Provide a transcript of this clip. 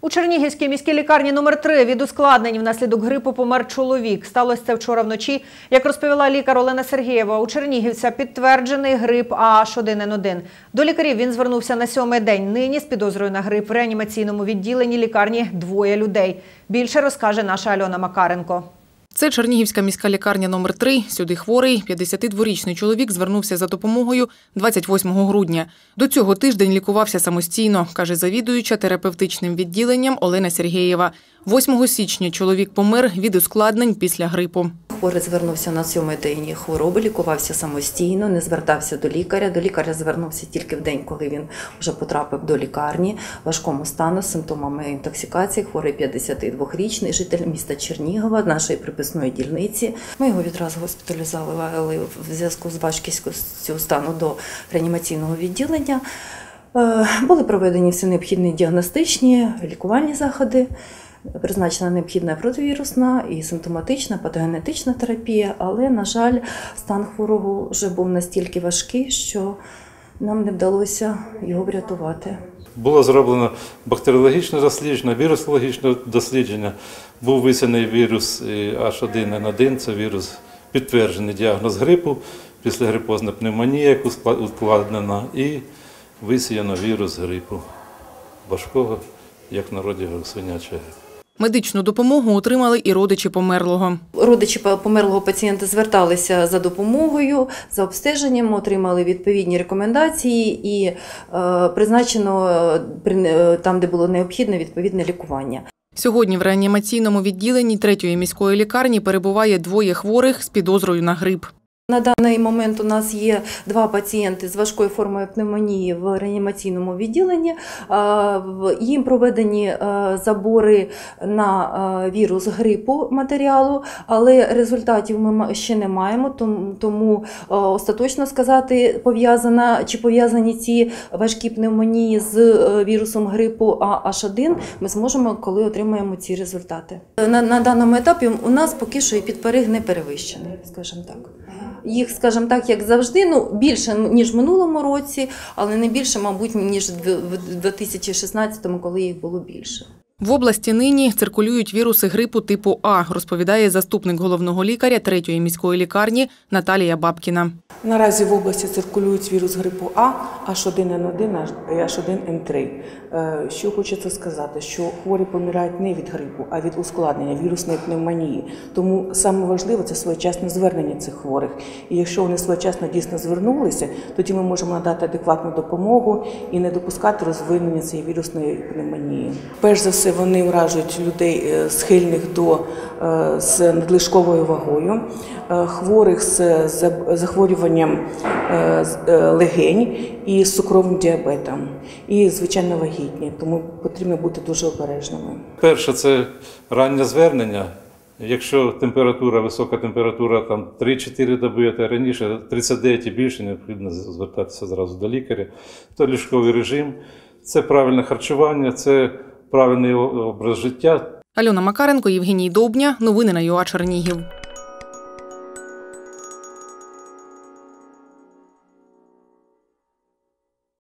У Чернігівській міській лікарні номер 3 від ускладнень внаслідок грипу помер чоловік. Сталося це вчора вночі. Як розповіла лікар Олена Сергієва, у Чернігівця підтверджений грип AH1N1. До лікарів він звернувся на сьомий день. Нині з підозрою на грип в реанімаційному відділенні лікарні двоє людей. Більше розкаже наша Альона Макаренко. Це Чернігівська міська лікарня номер 3 Сюди хворий 52-річний чоловік звернувся за допомогою 28 грудня. До цього тиждень лікувався самостійно, каже завідуюча терапевтичним відділенням Олена Сергеєва. 8 січня чоловік помер від ускладнень після грипу. Хворий звернувся на сьомий день хвороби, лікувався самостійно, не звертався до лікаря. До лікаря звернувся тільки в день, коли він вже потрапив до лікарні важкому стану з симптомами інтоксикації. Хворий 52-річний житель міста Чернігова, нашої приписної дільниці. Ми його відразу госпіталізували в зв'язку з важкістю стану до реанімаційного відділення. Е, Були проведені всі необхідні діагностичні лікувальні заходи. Призначена необхідна противірусна і симптоматична патогенетична терапія, але, на жаль, стан хворого вже був настільки важкий, що нам не вдалося його врятувати. Було зроблено бактеріологічне дослідження, вірусологічне дослідження. Був висяний вірус H1N1, це вірус, підтверджений діагноз грипу, післягрипозна пневмонія, яку ускладнена, і висіяно вірус грипу важкого, як в народі свинячого грипу. Медичну допомогу отримали і родичі померлого. Родичі померлого пацієнта зверталися за допомогою, за обстеженням, отримали відповідні рекомендації і е, призначено е, е, там, де було необхідне, відповідне лікування. Сьогодні в реанімаційному відділенні третьої міської лікарні перебуває двоє хворих з підозрою на грип. На даний момент у нас є два пацієнти з важкою формою пневмонії в реанімаційному відділенні. В- Їм проведені е, забори на е, вірус грипу матеріалу, але результатів ми ще не маємо, тому, е, остаточно сказати, пов'язана чи пов'язані ці важкі пневмонії з е, вірусом грипу H1 ми зможемо, коли отримаємо ці результати. На, на даному етапі у нас поки що і підперег не перевищений, скажімо так. Їх, скажімо так, як завжди, ну більше ніж в минулому році, але не більше, мабуть, ніж в 2016-му, коли їх було більше. В області нині циркулюють віруси грипу типу А, розповідає заступник головного лікаря третьої міської лікарні Наталія Бабкіна. Наразі в області циркулюють вірус грипу А, H1N1 і H1N3. Е, Що хочеться сказати, що хворі помирають не від грипу, а від ускладнення вірусної пневмонії. Тому саме важливо це своєчасне звернення цих хворих. І якщо вони своєчасно дійсно звернулися, тоді ми можемо надати адекватну допомогу і не допускати розвинення цієї вірусної пневмонії. Перш за все, вони вражують людей е, схильних до е, з надлишковою вагою, е, хворих з захворюванням легень і з цукровим діабетом, і звичайно вагітні. Тому потрібно бути дуже обережними. Перше це раннє звернення. Якщо температура, висока температура там 3-4 доби, а раніше 39 і більше, необхідно звертатися зразу до лікаря. То ліжковий режим, це правильне харчування, це правильний образ життя, Альона Макаренко, Євгеній Довбня. Новини на ЮА Чернігів.